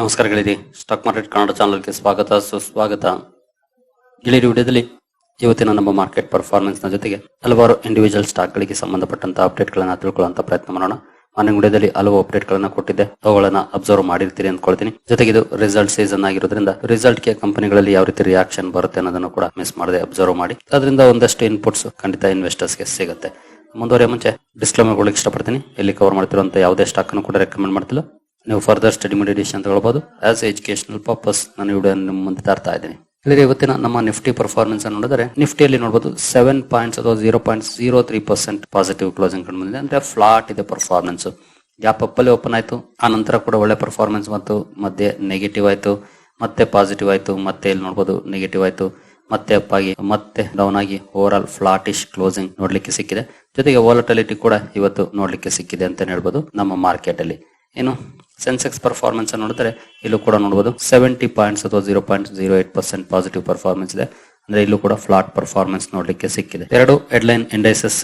ನಮಸ್ಕಾರಗಳಿರಿ stock market Kannada ಚಾನಲ್ಗೆ ಸ್ವಾಗತ, ಸುಸ್ವಾಗತ. ಗೆಳೆಯರಿ ವಿಡಿಯೋದಲ್ಲಿ ಇವತ್ತಿನ ನಮ್ಮ ಮಾರ್ಕೆಟ್ ಪರ್ಫಾರ್ಮೆನ್ಸ್ನ ಜೊತೆಗೆ ಹಲವಾರು ಇಂಡಿವಿಜುವಲ್ ಸ್ಟಾಕ್ ಗಳಿಗೆ ಸಂಬಂಧಪಟ್ಟಂತ ಅಪ್ಡೇಟ್ ಗಳನ್ನ ತಿಳ್ಕೊಳ್ಳುವಂತ ಪ್ರಯತ್ನ ಮಾಡೋಣ. ಮಾರ್ನಿಂಗ್ ವಿಡಿಯೋದಲ್ಲಿ ಹಲವು ಅಪ್ಡೇಟ್ ಗಳನ್ನ ಕೊಟ್ಟಿದ್ದೆ. ಅವುಗಳನ್ನ ಅಬ್ಸರ್ವ್ ಮಾಡಿರ್ತೀರಿ ಅಂದ್ಕೊಳ್ತೀನಿ. ಜೊತೆಗೆ ಇದು ರಿಸಲ್ಟ್ ಸೀಸನ್ ಆಗಿರೋದ್ರಿಂದ ರಿಸಲ್ಟ್ಗೆ ಕಂಪನಿಗಳಲ್ಲಿ ಯಾವ ರೀತಿ ರಿಯಾಕ್ಷನ್ ಬರುತ್ತೆ ಅನ್ನೋದನ್ನು ಕೂಡ ಮಿಸ್ ಮಾಡದೆ ಅಬ್ಸರ್ವ್ ಮಾಡಿ. ಅದರಿಂದ ಒಂದಷ್ಟು ಇನ್ಪುಟ್ಸ್ ಖಂಡಿತ ಇನ್ವೆಸ್ಟರ್ಸ್ಗೆ ಸಿಗುತ್ತೆ. ಮುಂದುವರೆಯ ಮುಂಚೆ ಡಿಸ್ಕ್ಲೇಮರ್ ಇಷ್ಟಪಡ್ತೀನಿ. ಇಲ್ಲಿ ಕವರ್ ಮಾಡ್ತಿರುವಂತ ಯಾವುದೇ ಸ್ಟಾಕ್ ಅನ್ನು ಕೂಡ ರೆಕಮೆಂಡ್ ಮಾಡ್ತಿಲ್ಲ. ನೀವು ಫರ್ದರ್ ಸ್ಟಡಿ ಮೆಡಿಶ್ಷನ್ ಅಂತ ಹೇಳ್ಬೋದು ಆಸ್ ಎಜುಕೇಶನಲ್ ಪರ್ಪಸ್ ನಾನು ವಿಡಿಯೋ ನಿಮ್ಮ ಮುಂದೆ ತರ್ತಾ ಇದ್ದೀನಿ. ಇಲ್ಲಿ ಇವತ್ತಿನ ನಮ್ಮ ನಿಫ್ಟಿ ಪರ್ಫಾರ್ಮೆನ್ಸ್ ಅನ್ನು ನೋಡಿದ್ರೆ ನಿಫ್ಟಿಯಲ್ಲಿ ನೋಡಬಹುದು ಸೆವೆನ್ ಪಾಯಿಂಟ್ಸ್ ಅಥವಾ zero point zero three percent positive closing ಕಂಡು ಬಂದಿದೆ ಅಂದ್ರೆ ಫ್ಲಾಟ್ ಇದೆ ಪರ್ಫಾರ್ಮೆನ್ಸ್ ಗ್ಯಾಪ್ ಅಪ್ ಅಲ್ಲಿ ಓಪನ್ ಆಯಿತು. ಆ ನಂತರ ಕೂಡ ಒಳ್ಳೆ ಪರ್ಫಾರ್ಮೆನ್ಸ್ ಮತ್ತು ಮಧ್ಯೆ ನೆಗೆಟಿವ್ ಆಯಿತು. ಮತ್ತೆ ಪಾಸಿಟಿವ್ ಆಯಿತು. ಮತ್ತೆ ಇಲ್ಲಿ ನೋಡಬಹುದು ನೆಗೆಟಿವ್ ಆಯಿತು. ಮತ್ತೆ ಅಪ್ ಆಗಿ, ಮತ್ತೆ ಡೌನ್ ಆಗಿ ಓವರ್ ಆಲ್ ಫ್ಲಾಟಿಶ್ ಕ್ಲೋಸಿಂಗ್ ನೋಡ್ಲಿಕ್ಕೆ ಸಿಕ್ಕಿದೆ. ಜೊತೆಗೆ ವಾಲಟಿಲಿಟಿ ಕೂಡ ಇವತ್ತು ನೋಡ್ಲಿಕ್ಕೆ ಸಿಕ್ಕಿದೆ ಅಂತ ಹೇಳ್ಬೋದು ನಮ್ಮ ಮಾರ್ಕೆಟ್ ಅಲ್ಲಿ. ಏನು ಸೆನ್ಸೆಕ್ಸ್ ಪರ್ಫಾರ್ಮೆನ್ಸ್ ನೋಡಿದ್ರೆ ಇಲ್ಲೂ ಕೂಡ ನೋಡಬಹುದು ಸೆವೆಂಟಿ ಪಾಯಿಂಟ್ಸ್ ಅಥವಾ zero point zero eight percent positive performance ಇದೆ. ಅಂದ್ರೆ ಇಲ್ಲೂ ಕೂಡ ಫ್ಲಾಟ್ ಪರ್ಫಾರ್ಮೆನ್ಸ್ ನೋಡಲಿಕ್ಕೆ ಸಿಕ್ಕಿದೆ. ಎರಡು ಹೆಡ್ಲೈನ್ ಇಂಡೈಸಸ್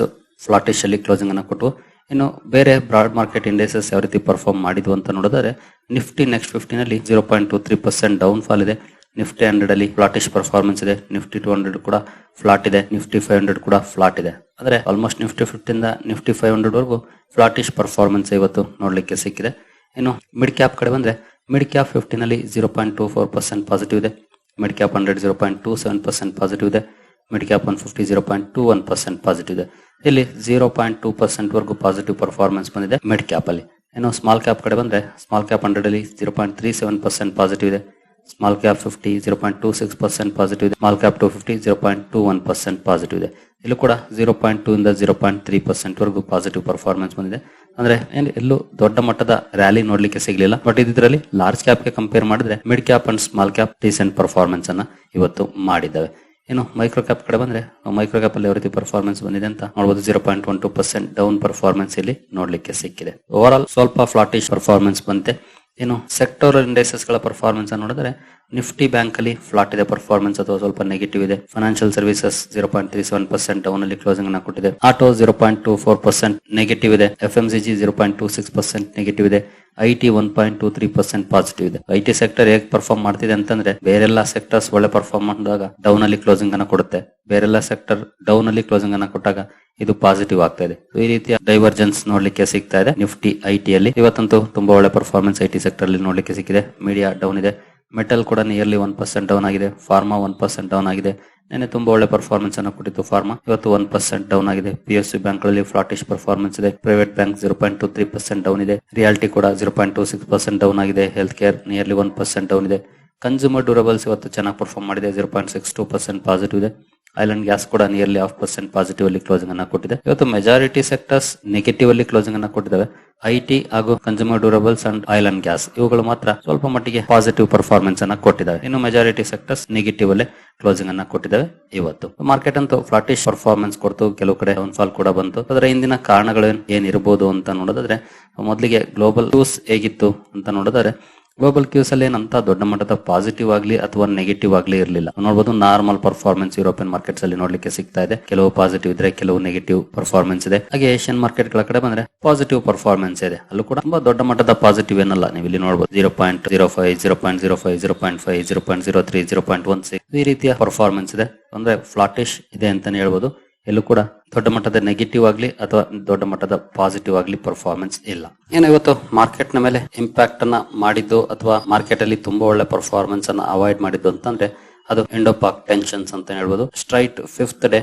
ಫ್ಲಾಟಿಶ್ ಅಲ್ಲಿ ಕ್ಲೋಸಿಂಗ್ ಅನ್ನು ಕೊಟ್ಟು, ಇನ್ನು ಬೇರೆ ಬ್ರಾಡ್ ಮಾರ್ಕೆಟ್ ಇಂಡೈಸಸ್ ಯಾವ ರೀತಿ ಪರ್ಫಾರ್ಮ್ ಮಾಡಿದ್ವು ಅಂತ ನೋಡಿದ್ರೆ Nifty next ಫಿಫ್ಟಿನಲ್ಲಿ zero point two three percent down fall ಇದೆ. ನಿಫ್ಟಿ ಹಂಡ್ರೆಡ್ ಅಲ್ಲಿ ಫ್ಲಾಟಿಶ್ ಪರ್ಫಾರ್ಮೆನ್ಸ್ ಇದೆ. ನಿಫ್ಟಿ ಟೂ ಹಂಡ್ರೆಡ್ ಕೂಡ ಫ್ಲಾಟ್ ಇದೆ. ನಿಫ್ಟಿ ಫೈವ್ ಹಂಡ್ರೆಡ್ ಕೂಡ ಫ್ಲಾಟ್ ಇದೆ. ಅಂದ್ರೆ ಆಲ್ಮೋಸ್ಟ್ ನಿಫ್ಟಿ ಫಿಫ್ಟಿಂದ ನಿಫ್ಟಿ ಫೈವ್ ಹಂಡ್ರೆಡ್ ವರೆಗೂ ಫ್ಲಾಟಿಶ್ ಪರ್ಫಾರ್ಮೆನ್ಸ್ ಇವತ್ತು ನೋಡ್ಲಿಕ್ಕೆ ಸಿಕ್ಕಿದೆ. ಇನ್ನು ಮಿಡ್ ಕ್ಯಾಪ್ ಕಡೆ ಬಂದ್ರೆ mid cap ಫಿಫ್ಟಿನಲ್ಲಿ zero point two four percent positive ಇದೆ. Mid cap hundred zero point two seven percent positive ಇದೆ. Mid cap one fifty zero point two one percent positive ಇದೆ. ಇಲ್ಲಿ ಜೀರೋ ಪಾಯಿಂಟ್ ಟೂ ಪರ್ಸೆಂಟ್ ವರೆಗೂ positive performance ಬಂದಿದೆ mid cap ಅಲ್ಲಿ. ಇನ್ನು small cap ಕಡೆ ಬಂದ್ರೆ ಸ್ಮಾಲ್ ಕ್ಯಾಪ್ ಹಂಡ್ರೆಡ್ ಅಲ್ಲಿ zero point three seven percent positive ಇದೆ. Small cap fifty zero point two six percent positive ಇದೆ. Small cap two fifty zero point two one percent positive ಇದೆ. ಇಲ್ಲೂ ಕೂಡ ಜೀರೋ ಪಾಯಿಂಟ್ ಟೂ ಇಂದ zero point three percent ವರೆಗೂ positive performance ಬಂದಿದೆ. ಅಂದ್ರೆ ಏನು, ಎಲ್ಲೂ ದೊಡ್ಡ ಮಟ್ಟದ ರ್ಯಾಲಿ ನೋಡ್ಲಿಕ್ಕೆ ಸಿಗ್ಲಿಲ್ಲ. ಬಟ್ ಇದರಲ್ಲಿ ಲಾರ್ಜ್ ಕ್ಯಾಪ್ಗೆ ಕಂಪೇರ್ ಮಾಡಿದ್ರೆ mid cap and small cap decent performance ಅನ್ನ ಇವತ್ತು ಮಾಡಿದ್ದಾವೆ. ಏನು ಮೈಕ್ರೋ ಕ್ಯಾಪ್ ಕಡೆ ಬಂದ್ರೆ ಮೈಕ್ರೋ ಕ್ಯಾಪ್ ಅಲ್ಲಿ ಯಾವ ರೀತಿ ಪರ್ಫಾರ್ಮೆನ್ಸ್ ಬಂದಿದೆ ಅಂತ ನೋಡಬಹುದು zero point one two percent down performance ಇಲ್ಲಿ ನೋಡ್ಲಿಕ್ಕೆ ಸಿಕ್ಕಿದೆ. ಓವರ್ ಆಲ್ ಸ್ವಲ್ಪ ಫ್ಲಾಟಿಶ್ ಪರ್ಫಾರ್ಮೆನ್ಸ್ ಬಂತೆ. ಇನ್ನು ಸೆಕ್ಟೋರಲ್ ಇಂಡೆಕ್ಸಸ್ಗಳ ಗಳ ಪರ್ಫಾರ್ಮೆನ್ಸ್ ನೋಡಿದ್ರೆ ನಿಫ್ಟಿ ಬ್ಯಾಂಕ್ ಅಲ್ಲಿ ಫ್ಲಾಟ್ ಇದೆ ಪರ್ಫಾರ್ಮೆನ್ಸ್ ಅಥವಾ ಸ್ವಲ್ಪ ನೆಗೆಟಿವ್ ಇದೆ. Financial services zero point three seven percent down ಅಲ್ಲಿ ಕ್ಲೋಸಿಂಗ್ ಅನ್ನ ಕೊಟ್ಟಿದೆ. Auto zero point two four percent negative ಇದೆ. F M C G zero point two six percent negative ಇದೆ. I T one point two three percent positive ಇದೆ. I T sector ಹೇಗೆ perform ಮಾಡ್ತಿದೆ ಅಂತಂದ್ರೆ, ಬೇರೆಲ್ಲ ಸೆಕ್ಟರ್ಸ್ ಒಳ್ಳೆ ಪರ್ಫಾರ್ಮ್ ಮಾಡಿದಾಗ down ಅಲ್ಲಿ ಕ್ಲೋಸಿಂಗ್ ಅನ್ನ ಕೊಡುತ್ತೆ. ಬೇರೆಲ್ಲ ಸೆಕ್ಟರ್ ಡೌನ್ ಅಲ್ಲಿ ಕ್ಲೋಸಿಂಗ್ ಅನ್ನ ಕೊಟ್ಟಾಗ ಇದು ಪಾಸಿಟಿವ್ ಆಗ್ತಾ ಇದೆ. ಈ ರೀತಿಯ ಡೈವರ್ಜೆನ್ಸ್ ನೋಡ್ಲಿಕ್ಕೆ ಸಿಗ್ತಾ ಇದೆ ನಿಫ್ಟಿ ಐ ಟಿ ಅಲ್ಲಿ. ಇವತ್ತಂತೂ ತುಂಬಾ ಒಳ್ಳೆ ಪರ್ಫಾರ್ಮೆನ್ಸ್ ಐ ಟಿ ಸೆಕ್ಟರ್ ಅಲ್ಲಿ ನೋಡ್ಲಿಕ್ಕೆ ಸಿಕ್ಕಿದೆ. ಮೀಡಿಯಾ ಡೌನ್ ಇದೆ. ಮೆಟಲ್ ಕೂಡ ನಿಯರ್ಲಿ ಒನ್ ಪರ್ಸೆಂಟ್ ಡೌನ್ ಆಗಿದೆ. ಫಾರ್ಮಾ ಒನ್ ಪರ್ಸೆಂಟ್ ಡೌನ್ ಆಗಿದೆ. ನಿನ್ನೆ ತುಂಬಾ ಒಳ್ಳೆ ಪರ್ಫಾರ್ಮೆನ್ಸ್ ಅನ್ನು ಕೊಟ್ಟಿತ್ತು ಫಾರ್ಮಾ ಇವತ್ತು ಒನ್ ಪರ್ಸೆಂಟ್ ಡೌನ್ ಆಗಿದೆ. ಪಿ ಎಸ್ ಸಿ ಬ್ಯಾಂಕ್ಗಳಲ್ಲಿ ಫ್ಲಾಟಿಶ್ ಪರ್ಫಾರ್ಮೆನ್ಸ್ ಇದೆ. Private bank zero point two three percent down ಇದೆ. ರಿಯಾಲಿಟಿ ಕೂಡ zero point two six percent down ಆಗಿದೆ. Health care nearly one percent down ಇದೆ. ಕನ್ಸ್ಯೂಮರ್ ಡ್ಯೂರಬಲ್ಸ್ ಇವತ್ತು ಚೆನ್ನಾಗಿ perform ಮಾಡಿದೆ. Zero point six two percent positive ಇದೆ. Oil and gas ಕೂಡ nearly half percent positive ಅಲ್ಲಿ ಕ್ಲೋಸಿಂಗ್ ಅನ್ನ ಕೊಟ್ಟಿದೆ. ಇವತ್ತು ಮೆಜಾರಿಟಿ ಸೆಕ್ಟರ್ಸ್ ನೆಗೆಟಿವ್ ಅಲ್ಲಿ ಕ್ಲೋಸಿಂಗ್ ಅನ್ನ ಕೊಟ್ಟಿದ್ದಾವೆ ಐಟಿ ಹಾಗೂ consumer durables and oil gas ಇವುಗಳು ಮಾತ್ರ ಸ್ವಲ್ಪ ಮಟ್ಟಿಗೆ ಪಾಸಿಟಿವ್ ಪರ್ಫಾರ್ಮೆನ್ಸ್ ಅನ್ನ ಕೊಟ್ಟಿದ್ದಾವೆ ಇನ್ನು ಮೆಜಾರಿಟಿ ಸೆಕ್ಟರ್ಸ್ ನೆಗೆಟಿವ್ ಅಲ್ಲಿ ಕ್ಲೋಸಿಂಗ್ ಅನ್ನ ಕೊಟ್ಟಿದ್ದಾವೆ ಇವತ್ತು. ಮಾರ್ಕೆಟ್ ಅಂತೂ ಫ್ಲಾಟಿಶ್ ಪರ್ಫಾರ್ಮೆನ್ಸ್ ಕೊಡ್ತು. ಕೆಲವು ಕಡೆ ಡೌನ್ಫಾಲ್ ಕೂಡ ಬಂತು. ಅದರ ಹಿಂದಿನ ಕಾರಣಗಳು ಏನ್- ಏನಿರಬಹುದು ಅಂತ ನೋಡೋದಾದ್ರೆ, ಮೊದಲಿಗೆ ಗ್ಲೋಬಲ್ ಟೂಸ್ ಹೇಗಿತ್ತು ಅಂತ ನೋಡಿದ್ರೆ ಗ್ಲೋಬಲ್ ಕ್ಯೂಸ್ ಅಲ್ಲಿ ಏನಂತ ದೊಡ್ಡ ಮಟ್ಟದ ಪಾಸಿಟಿವ್ ಆಗ್ಲಿ ಅಥವಾ ನೆಗೆಟಿವ್ ಆಗ್ಲಿ ಇರಲಿಲ್ಲ. ನೋಡಬಹುದು ನಾರ್ಮಲ್ ಪರ್ಫಾರ್ಮೆನ್ಸ್ ಯುರೋಪಿಯನ್ ಮಾರ್ಕೆಟ್ಸ್ ಅಲ್ಲಿ ನೋಡ್ಲಿಕ್ಕೆ ಸಿಗ್ತಾ ಇದೆ. ಕೆಲವು ಪಾಸಿಟಿವ್ ಇದ್ರೆ ಕೆಲವು ನೆಗೆಟಿವ್ ಪರ್ಫಾರ್ಮೆನ್ಸ್ ಇದೆ. ಹಾಗೆ ಏಷ್ಯನ್ ಮಾರ್ಕೆಟ್ಗಳ ಕಡೆ ಬಂದ್ರೆ ಪಾಸಿಟಿವ್ ಪರ್ಫಾರ್ಮೆನ್ಸ್ ಇದೆ. ಅಲ್ಲೂ ಕೂಡ ತುಂಬಾ ದೊಡ್ಡ ಮಟ್ಟದ ಪಾಸಿಟಿವ್ ಏನಲ್ಲ. ನೀವು ಇಲ್ಲಿ ನೋಡಬಹುದು zero point zero five zero point zero five zero point five zero point zero three zero point one six ಈ ರೀತಿಯ ಪರ್ಫಾರ್ಮೆನ್ಸ್ ಇದೆ. ಅಂದ್ರೆ ಫ್ಲಾಟಿಶ್ ಇದೆ ಅಂತಾನೆ ಹೇಳ್ಬೋದು. ಎಲ್ಲೂ ಕೂಡ ದೊಡ್ಡ ಮಟ್ಟದ ನೆಗೆಟಿವ್ ಆಗಲಿ ಅಥವಾ ದೊಡ್ಡ ಮಟ್ಟದ ಪಾಸಿಟಿವ್ ಆಗಲಿ ಪರ್ಫಾರ್ಮೆನ್ಸ್ ಇಲ್ಲ. ಏನೋ ಇವತ್ತು ಮಾರ್ಕೆಟ್ನ ಮೇಲೆ ಇಂಪ್ಯಾಕ್ಟ್ ಅನ್ನ ಮಾಡಿದ್ದು ಅಥವಾ ಮಾರ್ಕೆಟ್ ಅಲ್ಲಿ ತುಂಬಾ ಒಳ್ಳೆ ಪರ್ಫಾರ್ಮೆನ್ಸ್ ಅನ್ನ ಅವಾಯ್ಡ್ ಮಾಡಿದ್ದು ಅಂತಂದ್ರೆ ಅದು ಇಂಡೋ ಪಾಕ್ ಟೆನ್ಷನ್ಸ್ ಅಂತ ಹೇಳ್ಬೋದು. ಸ್ಟ್ರೈಟ್ ಫಿಫ್ತ್ ಡೇ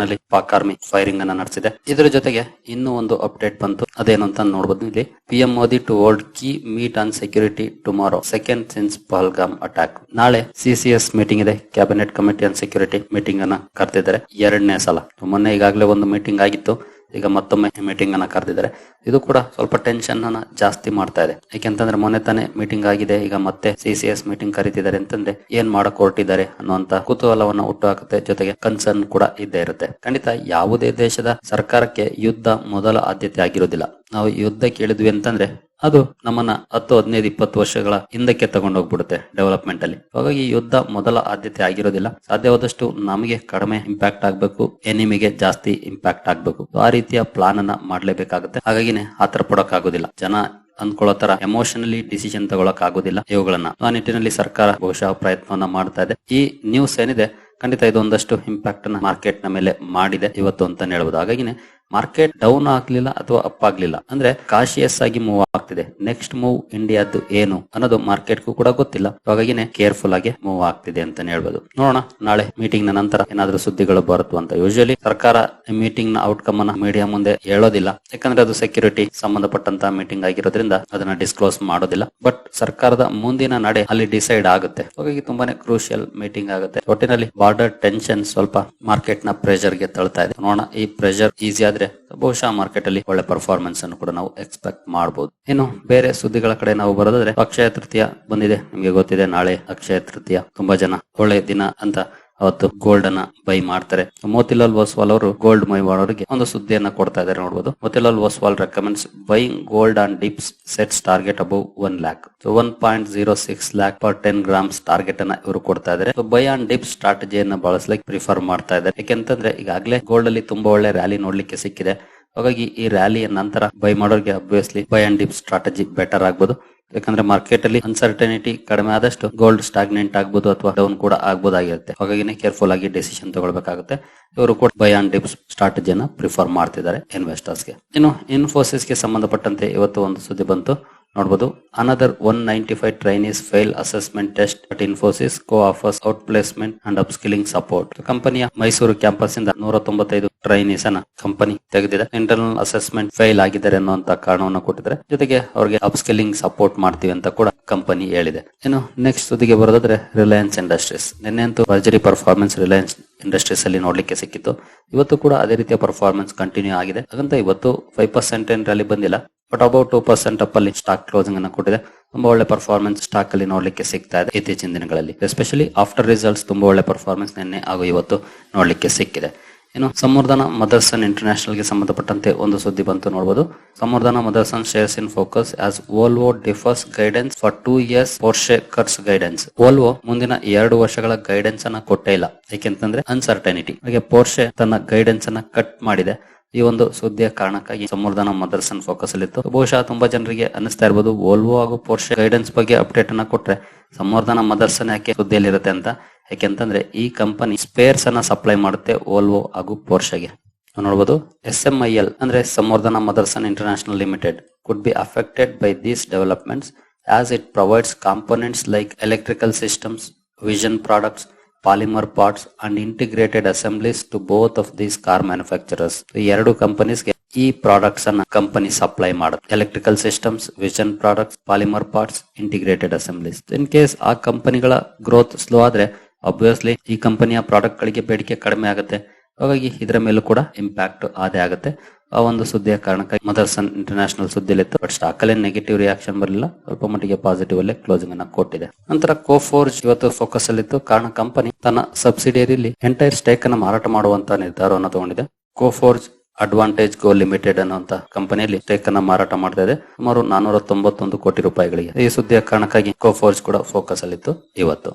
ನಲ್ಲಿ ಪಾಕ್ ಆರ್ಮಿ ಫೈರಿಂಗ್ ಅನ್ನ ನಡೆಸಿದೆ. ಇದರ ಜೊತೆಗೆ ಇನ್ನೂ ಒಂದು ಅಪ್ಡೇಟ್ ಬಂತು. ಅದೇನು ಅಂತ ನೋಡಬಹುದು ಇಲ್ಲಿ. P M Modi to world key meet on security tomorrow second since Pahalgam attack. ನಾಳೆ ಸಿಸಿಎಸ್ ಮೀಟಿಂಗ್ ಇದೆ. Cabinet committee on security meeting ಅನ್ನ ಕರೆದಿದ್ದಾರೆ. ಎರಡನೇ ಸಲ. ಮೊನ್ನೆ ಈಗಾಗಲೇ ಒಂದು ಮೀಟಿಂಗ್ ಆಗಿತ್ತು. ಈಗ ಮತ್ತೊಮ್ಮೆ ಮೀಟಿಂಗ್ ಅನ್ನ ಕರೆದಿದ್ದಾರೆ. ಇದು ಕೂಡ ಸ್ವಲ್ಪ ಟೆನ್ಷನ್ ಅನ್ನ ಜಾಸ್ತಿ ಮಾಡ್ತಾ ಇದೆ. ಯಾಕೆಂತಂದ್ರೆ ಮೊನ್ನೆ ತಾನೇ ಮೀಟಿಂಗ್ ಆಗಿದೆ. ಈಗ ಮತ್ತೆ ಸಿ ಸಿ ಎಸ್ ಮೀಟಿಂಗ್ ಕರೀತಿದ್ದಾರೆ. ಅಂತಂದ್ರೆ ಏನ್ ಮಾಡಕ್ ಹೊರಟಿದ್ದಾರೆ ಅನ್ನುವಂತ ಕುತೂಹಲವನ್ನ ಹುಟ್ಟು ಹಾಕುತ್ತೆ. ಜೊತೆಗೆ ಕನ್ಸರ್ನ್ ಕೂಡ ಇದ್ದೇ ಇರುತ್ತೆ. ಖಂಡಿತ ಯಾವುದೇ ದೇಶದ ಸರ್ಕಾರಕ್ಕೆ ಯುದ್ಧ ಮೊದಲ ಆದ್ಯತೆ ಆಗಿರೋದಿಲ್ಲ. ನಾವು ಯುದ್ಧ ಕೇಳಿದ್ವಿ ಅಂತಂದ್ರೆ ಅದು ನಮ್ಮನ್ನ ಹತ್ತು, ಹದಿನೈದು, ಇಪ್ಪತ್ತು ವರ್ಷಗಳ ಹಿಂದಕ್ಕೆ ತಗೊಂಡೋಗ್ಬಿಡುತ್ತೆ ಡೆವಲಪ್ಮೆಂಟ್ ಅಲ್ಲಿ. ಹಾಗಾಗಿ ಯುದ್ಧ ಮೊದಲ ಆದ್ಯತೆ ಆಗಿರೋದಿಲ್ಲ. ಸಾಧ್ಯವಾದಷ್ಟು ನಮಗೆ ಕಡಿಮೆ ಇಂಪ್ಯಾಕ್ಟ್ ಆಗ್ಬೇಕು ಎನಿಮಿಗೆ ಜಾಸ್ತಿ ಇಂಪ್ಯಾಕ್ಟ್ ಆಗ್ಬೇಕು. ಆ ರೀತಿಯ ಪ್ಲಾನ್ ಅನ್ನ ಮಾಡ್ಲೇಬೇಕಾಗುತ್ತೆ. ಹಾಗಾಗಿನೇ ಆತರ ಪಡೋಕ್ಕಾಗೋದಿಲ್ಲ. ಜನ ಅಂದ್ಕೊಳ್ಳೋ ತರ ಎಮೋಷನಲಿ ಡಿಸಿಷನ್ ತಗೊಳಕ್ ಆಗೋದಿಲ್ಲ ಇವುಗಳನ್ನ. ಆ ನಿಟ್ಟಿನಲ್ಲಿ ಸರ್ಕಾರ ಬಹುಶಃ ಪ್ರಯತ್ನವನ್ನ ಮಾಡ್ತಾ ಇದೆ. ಈ ನ್ಯೂಸ್ ಏನಿದೆ ಖಂಡಿತ ಇದೊಂದಷ್ಟು ಇಂಪ್ಯಾಕ್ಟ್ ಅನ್ನ ಮಾರ್ಕೆಟ್ನ ಮೇಲೆ ಮಾಡಿದೆ ಇವತ್ತು ಅಂತ ಹೇಳ್ಬೋದು. ಹಾಗಾಗಿನೇ ಮಾರ್ಕೆಟ್ ಡೌನ್ ಆಗ್ಲಿಲ್ಲ ಅಥವಾ ಅಪ್ ಆಗ್ಲಿಲ್ಲ. ಅಂದ್ರೆ ಕಾಶಿಯಸ್ ಆಗಿ ಮೂವ್ ಆಗ್ತಿದೆ. ನೆಕ್ಸ್ಟ್ ಮೂವ್ ಇಂಡಿಯಾದ್ದು ಏನು ಅನ್ನೋದು ಮಾರ್ಕೆಟ್ಗೂ ಕೂಡ ಗೊತ್ತಿಲ್ಲ. ಹಾಗಾಗಿನೇ ಕೇರ್ಫುಲ್ ಆಗಿ ಮೂವ್ ಆಗ್ತಿದೆ ಅಂತ ಹೇಳ್ಬೋದು. ನೋಡೋಣ, ನಾಳೆ ಮೀಟಿಂಗ್ನ ನಂತರ ಏನಾದ್ರೂ ಸುದ್ದಿಗಳು ಬರುತ್ತು ಅಂತ. ಯೂಶಲಿ ಸರ್ಕಾರ ಮೀಟಿಂಗ್ನ ಔಟ್ಕಮ್ ಅನ್ನ ಮೀಡಿಯಾ ಮುಂದೆ ಹೇಳೋದಿಲ್ಲ. ಯಾಕಂದ್ರೆ ಅದು ಸೆಕ್ಯೂರಿಟಿ ಸಂಬಂಧಪಟ್ಟಂತ ಮೀಟಿಂಗ್ ಆಗಿರೋದ್ರಿಂದ ಅದನ್ನ ಡಿಸ್ಕ್ಲೋಸ್ ಮಾಡೋದಿಲ್ಲ. ಬಟ್ ಸರ್ಕಾರದ ಮುಂದಿನ ನಡೆ ಅಲ್ಲಿ ಡಿಸೈಡ್ ಆಗುತ್ತೆ. ಹಾಗಾಗಿ ತುಂಬಾನೇ ಕ್ರೂಷಿಯಲ್ ಮೀಟಿಂಗ್ ಆಗುತ್ತೆ. ಒಟ್ಟಿನಲ್ಲಿ ಬಾರ್ಡರ್ ಟೆನ್ಷನ್ ಸ್ವಲ್ಪ ಮಾರ್ಕೆಟ್ನ ಪ್ರೆಷರ್ಗೆ ತಳ್ತಾ ಇದೆ. ನೋಡೋಣ, ಈ ಪ್ರೆಷರ್ ಈಸಿ ಆದ್ರೆ ಬಹುಶಃ ಮಾರ್ಕೆಟ್ ಅಲ್ಲಿ ಒಳ್ಳೆ ಪರ್ಫಾರ್ಮೆನ್ಸ್ ಅನ್ನು ಕೂಡ ನಾವು ಎಕ್ಸ್ಪೆಕ್ಟ್ ಮಾಡಬಹುದು ಇನ್ನು ಬೇರೆ ಸುದ್ದಿಗಳ ಕಡೆ ನಾವು ಬರೋದಾದ್ರೆ ಅಕ್ಷಯ ತೃತೀಯ ಬಂದಿದೆ. ನಿಮಗೆ ಗೊತ್ತಿದೆ, ನಾಳೆ ಅಕ್ಷಯ ತೃತೀಯ. ತುಂಬಾ ಜನ ಒಳ್ಳೆ ದಿನ ಅಂತ ಅವತ್ತು ಗೋಲ್ಡ್ ಅನ್ನ ಬೈ ಮಾಡ್ತಾರೆ. ಮೋತಿಲಾಲ್ ವಾಸ್ವಾಲ್ ಅವರು ಗೋಲ್ಡ್ ಬೈ ಮಾಡೋರಿಗೆ ಒಂದು ಸುದ್ದಿಯನ್ನ ಕೊಡ್ತಾ ಇದ್ದಾರೆ ನೋಡಬಹುದು Motilal Oswal recommends buy gold on dips sets target above one lakh so one point zero six lakh per ten grams target ಅನ್ನ ಇವರು ಕೊಡ್ತಾ ಇದ್ದಾರೆ ಸೊ ಬೈ ಆನ್ ಡಿಪ್ ಸ್ಟ್ರಾಟಜಿಯನ್ನ ಬಳಸಲಿಕ್ಕೆ ಪ್ರಿಫರ್ ಮಾಡ್ತಾ ಇದ್ದಾರೆ ಯಾಕೆಂತಂದ್ರೆ ಈಗಾಗಲೇ ಗೋಲ್ಡ್ ಅಲ್ಲಿ ತುಂಬಾ ಒಳ್ಳೆ ರ್ಯಾಲಿ ನೋಡ್ಲಿಕ್ಕೆ ಸಿಕ್ಕಿದೆ. ಹಾಗಾಗಿ ಈ ರ್ಯಾಲಿಯ ನಂತರ ಬೈ ಮಾಡೋರಿಗೆ obviously buy and dip strategy better ಆಗ್ಬೋದು. ಯಾಕಂದ್ರೆ ಮಾರ್ಕೆಟ್ ಅಲ್ಲಿ ಅನ್ಸರ್ಟನಿಟಿ ಕಡಿಮೆ ಆದಷ್ಟು ಗೋಲ್ಡ್ ಸ್ಟಾಗ್ನೆಂಟ್ ಆಗ್ಬೋದು ಅಥವಾ ಡೌನ್ ಕೂಡ ಆಗ್ಬೋದಾಗಿರುತ್ತೆ. ಹಾಗಾಗಿ ಕೇರ್ಫುಲ್ ಆಗಿ ಡೆಸಿಷನ್ ತಗೊಳ್ಬೇಕಾಗುತ್ತೆ. ಇವರು ಕೂಡ ಬೈ ಅಂಡ್ ಡಿಪ್ ಸ್ಟ್ರಾಟಜಿಯನ್ನ ಪ್ರಿಫರ್ ಮಾಡ್ತಿದ್ದಾರೆ ಇನ್ವೆಸ್ಟರ್ಸ್ಗೆ. ಇನ್ನು ಇನ್ಫೋಸಿಸ್ಗೆ ಸಂಬಂಧಪಟ್ಟಂತೆ ಇವತ್ತು ಒಂದು ಸುದ್ದಿ ಬಂತು. ನೋಡಬಹುದು another one ninety five trainees fail assessment test at Infosys co offers outplacement and upskilling support ಕಂಪನಿಯ ಮೈಸೂರು ಕ್ಯಾಂಪಸ್ ಇಂದ ನೂರ ತೊಂಬತ್ತೈದು ಟ್ರೈನೀಸ್ ಅನ್ನ ಕಂಪನಿ ತೆಗೆದಿದೆ. ಇಂಟರ್ನಲ್ ಅಸೆಸ್ಮೆಂಟ್ ಫೈಲ್ ಆಗಿದ್ದಾರೆ ಅನ್ನುವಂತ ಕಾರಣವನ್ನು ಕೊಟ್ಟಿದ್ದಾರೆ. ಜೊತೆಗೆ ಅವರಿಗೆ ಅಪ್ಸ್ಕಿಲಿಂಗ್ ಸಪೋರ್ಟ್ ಮಾಡ್ತೀವಿ ಅಂತ ಕೂಡ ಕಂಪನಿ ಹೇಳಿದೆ. ಇನ್ನು ನೆಕ್ಸ್ಟ್ ಸುದ್ದಿಗೆ ಬರೋದಾದ್ರೆ ರಿಲಯನ್ಸ್ ಇಂಡಸ್ಟ್ರೀಸ್ ನಿನ್ನೆ ಅಂತೂ ಭರ್ಜರಿ ಪರ್ಫಾರ್ಮೆನ್ಸ್ ರಿಲಯನ್ಸ್ ಇಂಡಸ್ಟ್ರೀಸ್ ಅಲ್ಲಿ ನೋಡ್ಲಿಕ್ಕೆ ಸಿಕ್ಕಿತ್ತು. ಇವತ್ತು ಕೂಡ ಅದೇ ರೀತಿಯ ಪರ್ಫಾರ್ಮೆನ್ಸ್ ಕಂಟಿನ್ಯೂ ಆಗಿದೆ. ಹಾಗಂತ ಇವತ್ತು ಫೈವ್ ಪರ್ಸೆಂಟ್ ಏನ್ ರ್ಯಾಲಿ ಬಂದಿಲ್ಲ. But about two percent up ಅಲ್ಲಿ ಸ್ಟಾಕ್ ಕ್ಲೋಸಿಂಗ್ ಅನ್ನು ಕೊಟ್ಟಿದೆ. ತುಂಬಾ ಒಳ್ಳೆ ಪರ್ಫಾರ್ಮೆನ್ಸ್ ಸ್ಟಾಕ್ ಅಲ್ಲಿ ನೋಡ್ಲಿಕ್ಕೆ ಸಿಗ್ತಾ ಇದೆ ಇತ್ತೀಚಿನ ದಿನಗಳಲ್ಲಿ. ಎಸ್ಪೆಷಲಿ ಆಫ್ಟರ್ ರಿಸಲ್ಟ್ಸ್ ತುಂಬಾ ಒಳ್ಳೆ ಪರ್ಫಾರ್ಮೆನ್ಸ್ ನಿನ್ನೆ ಹಾಗೂ ಇವತ್ತು ನೋಡ್ಲಿಕ್ಕೆ ಸಿಕ್ಕಿದೆ. ಇನ್ನು ಸಮರ್ಧನ ಮದರ್ಸನ್ ಇಂಟರ್ನ್ಯಾಷನಲ್ಗೆ ಸಂಬಂಧಪಟ್ಟಂತೆ ಒಂದು ಸುದ್ದಿ ಬಂತು ನೋಡಬಹುದು Samvardhana Motherson shares in focus as Volvo defers guidance for two years Porsche cuts guidance Volvo ಮುಂದಿನ ಎರಡು ವರ್ಷಗಳ ಗೈಡೆನ್ಸ್ ಅನ್ನ ಕೊಟ್ಟೇ ಇಲ್ಲ. ಯಾಕೆಂತಂದ್ರೆ ಅನ್ಸರ್ಟನಿಟಿ ಹಾಗೆ ಪೋರ್ಷೆ ತನ್ನ ಗೈಡೆನ್ಸ್ ಅನ್ನ ಕಟ್ ಮಾಡಿದೆ. ಈ ಒಂದು ಸುದ್ದಿಯ ಕಾರಣಕ್ಕಾಗಿ ಸಮರ್ಧನ ಮದರ್ಸನ್ ಫೋಕಸ್ ಅಲ್ಲಿತ್ತು. ಬಹುಶಃ ತುಂಬಾ ಜನರಿಗೆ ಅನಿಸ್ತಾ ಇರಬಹುದು ವೋಲ್ವೋ ಹಾಗೂ ಪೋರ್ಷೆ ಗೈಡೆನ್ಸ್ ಬಗ್ಗೆ ಅಪ್ಡೇಟ್ ಅನ್ನ ಕೊಟ್ರೆ ಸಂವರ್ಧನ ಮದರ್ಸನ್ ಯಾಕೆ ಸುದ್ದಿಯಲ್ಲಿರುತ್ತೆ ಅಂತ. ಯಾಕೆಂತಂದ್ರೆ ಈ ಕಂಪನಿ ಸ್ಪೇರ್ಸ್ ಅನ್ನ ಸಪ್ಲೈ ಮಾಡುತ್ತೆ ಓಲ್ವೋ ಹಾಗೂ ಪೋರ್ಷೆಗೆ ನೋಡಬಹುದು ಎಸ್ ಎಂ ಐ ಎಲ್ ಅಂದ್ರೆ Samvardhana Motherson international limited could be affected by these developments as it provides components like electrical systems vision products polymer parts and integrated assemblies to both of these car manufacturers ಈ ಎರಡು ಕಂಪನೀಸ್ಗೆ ಈ products ಅನ್ನ company supply ಮಾಡುತ್ತೆ. Electrical systems vision products polymer parts integrated assemblies in case ಆ ಕಂಪನಿಗಳ growth slow ಆದ್ರೆ obviously ಈ ಕಂಪನಿಯ ಪ್ರಾಡಕ್ಟ್ ಗಳಿಗೆ ಬೇಡಿಕೆ ಕಡಿಮೆ ಆಗುತ್ತೆ. ಹಾಗಾಗಿ ಇದರ ಮೇಲೂ ಕೂಡ ಇಂಪ್ಯಾಕ್ಟ್ ಆದೇ ಆಗುತ್ತೆ. ಆ ಒಂದು ಸುದ್ದಿಯ ಕಾರಣಕ್ಕಾಗಿ ಮದರ್ಸನ್ ಇಂಟರ್ನ್ಯಾಷನಲ್ ಸುದ್ದಿಲಿತ್ತು ಬಟ್ ಸ್ಟಾಕ್ ಅಲ್ಲಿ ನೆಗೆಟಿವ್ ರಿಯಾಕ್ಷನ್ ಬರಲಿಲ್ಲ. ಸ್ವಲ್ಪ ಮಟ್ಟಿಗೆ ಪಾಸಿಟಿವ್ ಅಲ್ಲೇ ಕ್ಲೋಸಿಂಗ್ ಅನ್ನ ಕೊಟ್ಟಿದೆ. ನಂತರ ಕೋಫೋರ್ಜ್ ಇವತ್ತು ಫೋಕಸ್ ಅಲ್ಲಿತ್ತು. ಕಾರಣ ಕಂಪನಿ ತನ್ನ ಸಬ್ಸಿಡಿಯರಿಲಿ ಎಂಟೈರ್ ಸ್ಟೇಕ್ ಅನ್ನು ಮಾರಾಟ ಮಾಡುವಂತ ನಿರ್ಧಾರವನ್ನು ತಗೊಂಡಿದೆ. ಕೋಫೋರ್ಜ್ ಅಡ್ವಾಂಟೇಜ್ ಗೋ ಲಿಮಿಟೆಡ್ ಅನ್ನುವಂತ ಕಂಪನಿಯಲ್ಲಿ ಸ್ಟೇಕ್ ಅನ್ನ ಮಾರಾಟ ಮಾಡ್ತಾ ಇದೆ. ಸುಮಾರು ನಾನೂರ ತೊಂಬತ್ತೊಂದು ಕೋಟಿ ರೂಪಾಯಿಗಳಿಗೆ. ಈ ಸುದ್ದಿಯ ಕಾರಣಕ್ಕಾಗಿ ಕೋಫೋರ್ಜ್ ಕೂಡ ಫೋಕಸ್ ಅಲ್ಲಿತ್ತು ಇವತ್ತು.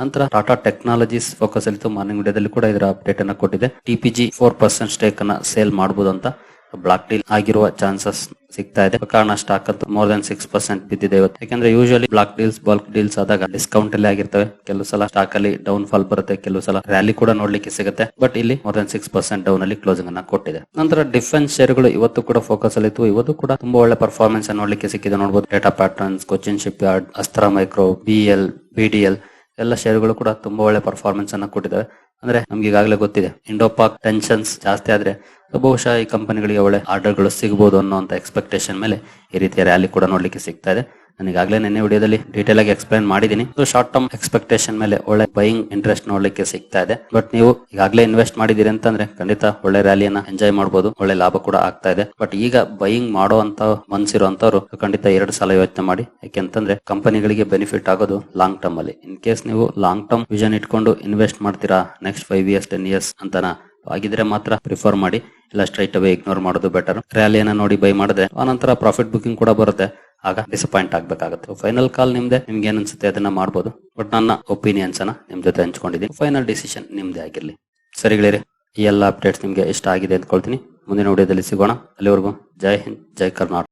ನಂತರ ಟಾಟಾ ಟೆಕ್ನಾಲಜೀಸ್ ಫೋಕಸ್ ಅಲ್ಲಿತ್ತು ಮಾರ್ನಿಂಗ್ ವಿಡಿಯೋದಲ್ಲಿ ಕೂಡ ಇದರ ಅಪ್ಡೇಟ್ ಅನ್ನ ಕೊಟ್ಟಿದೆ. ಟಿಪಿಜಿ ಫೋರ್ ಪರ್ಸೆಂಟ್ ಸ್ಟೇಕ್ ಅನ್ನ ಸೇಲ್ ಮಾಡಬಹುದು ಅಂತ ಬ್ಲಾಕ್ ಡೀಲ್ ಆಗಿರುವ ಚಾನ್ಸಸ್ ಸಿಗ್ತಾ ಇದೆ. ಕಾರಣ ಸ್ಟಾಕ್ ಅಂತ ಮೋರ್ ದನ್ ಸಿಕ್ಸ್ ಪರ್ಸೆಂಟ್ ಬಿದ್ದಿದೆ ಇವತ್ತು. ಯಾಕಂದ್ರೆ usually block deals bulk deals ಆದಾಗ ಡಿಸ್ಕೌಂಟ್ ಅಲ್ಲಿ ಆಗಿರ್ತವೆ. ಕೆಲವು ಸಲ ಸ್ಟಾಕ್ ಅಲ್ಲಿ ಡೌನ್ ಫಾಲ್ ಬರುತ್ತೆ, ಕೆಲವು ಸಲ ರ್ಯಾಲಿ ಕೂಡ ನೋಡ್ಲಿಕ್ಕೆ ಸಿಗುತ್ತೆ. ಬಟ್ ಇಲ್ಲಿ more than six percent down ಅಲ್ಲಿ ಕ್ಲೋಸಿಂಗ್ ಅನ್ನ ಕೊಟ್ಟಿದೆ. ನಂತರ ಡಿಫೆನ್ಸ್ ಶೇರ್ಗಳು ಇವತ್ತು ಕೂಡ ಫೋಕಸ್ ಅಲ್ಲಿ ಇತ್ತು. ಇವತ್ತು ಕೂಡ ತುಂಬಾ ಒಳ್ಳೆ ಪರ್ಫಾರ್ಮೆನ್ಸ್ ನೋಡ್ಲಿಕ್ಕೆ ಸಿಕ್ಕಿದೆ. ನೋಡಬಹುದು data patterns Cochin shipyard Astra micro BL BDL ಎಲ್ಲ ಶೇರ್ಗಳು ಕೂಡ ತುಂಬಾ ಒಳ್ಳೆ ಪರ್ಫಾರ್ಮೆನ್ಸ್ ಅನ್ನ ಕೊಟ್ಟಿದ್ದಾವೆ ಅಂದ್ರೆ ನಮ್ಗೆ ಈಗಾಗಲೇ ಗೊತ್ತಿದೆ ಇಂಡೋಪಾಕ್ ಟೆನ್ಷನ್ಸ್ ಜಾಸ್ತಿ ಆದ್ರೆ ಬಹುಶಃ ಈ ಕಂಪನಿಗಳಿಗೆ ಒಳ್ಳೆ ಆರ್ಡರ್ಗಳು ಸಿಗಬಹುದು ಅನ್ನೋ ಎಕ್ಸ್ಪೆಕ್ಟೇಷನ್ ಮೇಲೆ ಈ ರೀತಿಯ ರ್ಯಾಲಿ ಕೂಡ ನೋಡ್ಲಿಕ್ಕೆ ಸಿಗ್ತಾ ಇದೆ. ನಾನು ಈಗಾಗಲೇ ನಿನ್ನೆ ವಿಡಿಯೋದಲ್ಲಿ ಡೀಟೇಲ್ ಆಗಿ ಎಕ್ಸ್ಪ್ಲೈನ್ ಮಾಡಿದೀನಿ. ಶಾರ್ಟ್ ಟರ್ಮ್ ಎಕ್ಸ್ಪೆಕ್ಟೇಷನ್ ಮೇಲೆ ಒಳ್ಳೆ ಬೈಯಿಂಗ್ ಇಂಟ್ರೆಸ್ಟ್ ನೋಡ್ಲಿಕ್ಕೆ ಸಿಗ್ತಾ ಇದೆ. ಬಟ್ ನೀವು ಈಗಾಗಲೇ ಇನ್ವೆಸ್ಟ್ ಮಾಡಿದೀರಿ ಅಂತಂದ್ರೆ ಖಂಡಿತ ಒಳ್ಳೆ ರ್ಯಾಲಿಯನ್ನ ಎಂಜಾಯ್ ಮಾಡಬಹುದು ಒಳ್ಳೆ ಲಾಭ ಕೂಡ ಆಗ್ತಾ ಇದೆ. ಬಟ್ ಈಗ ಬೈಯಿಂಗ್ ಮಾಡೋ ಅಂತ ಮನ್ಸಿರುವಂತವ್ರು ಖಂಡಿತ ಎರಡು ಸಲ ಯೋಚನೆ ಮಾಡಿ. ಯಾಕೆಂತಂದ್ರೆ ಕಂಪನಿಗಳಿಗೆ ಬೆನಿಫಿಟ್ ಆಗೋದು ಲಾಂಗ್ ಟರ್ಮ್ ಅಲ್ಲಿ. ಇನ್ ಕೇಸ್ ನೀವು ಲಾಂಗ್ ಟರ್ಮ್ ವಿಷನ್ ಇಟ್ಕೊಂಡು ಇನ್ವೆಸ್ಟ್ ಮಾಡ್ತೀರಾ next five years ten years ಅಂತನ ಆಗಿದ್ರೆ ಮಾತ್ರ ಪ್ರಿಫರ್ ಮಾಡಿ. ಇಲ್ಲ ಸ್ಟ್ರೈಟ್ ಅವೇ ಇಗ್ನೋರ್ ಮಾಡೋದು ಬೆಟರ್ ರ್ಯಾಲಿಯನ್ನ ನೋಡಿ ಬೈ ಮಾಡಿದ್ರೆ ಆನಂತರ ಪ್ರಾಫಿಟ್ ಬುಕಿಂಗ್ ಕೂಡ ಬರುತ್ತೆ. ಆಗ ಡಿಸಪಾಯಿಂಟ್ ಆಗ್ಬೇಕಾಗುತ್ತೆ. ಫೈನಲ್ ಕಾಲ್ ನಿಮ್ದೆ, ನಿಮ್ಗೆ ಏನ್ ಅನ್ಸುತ್ತೆ ಅದನ್ನ ಮಾಡ್ಬೋದು. ಬಟ್ ನನ್ನ ಒಪಿನಿಯನ್ಸ್ ಅನ್ನ ನಿಮ್ ಜೊತೆ ಹಂಚ್ಕೊಂಡಿದ್ದೀನಿ. ಫೈನಲ್ ಡಿಸಿಷನ್ ನಿಮ್ದೇ ಆಗಿರ್ಲಿ. ಸರಿಗಳಿರಿ ಈ ಎಲ್ಲ ಅಪ್ಡೇಟ್ಸ್ ನಿಮ್ಗೆ ಇಷ್ಟ ಆಗಿದೆ ಅಂದ್ಕೊಳ್ತೀನಿ. ಮುಂದಿನ ವಿಡಿಯೋದಲ್ಲಿ ಸಿಗೋಣ. ಅಲ್ಲಿವರೆಗೂ ಜೈ ಹಿಂದ್, ಜೈ ಕರ್ನಾಟಕ.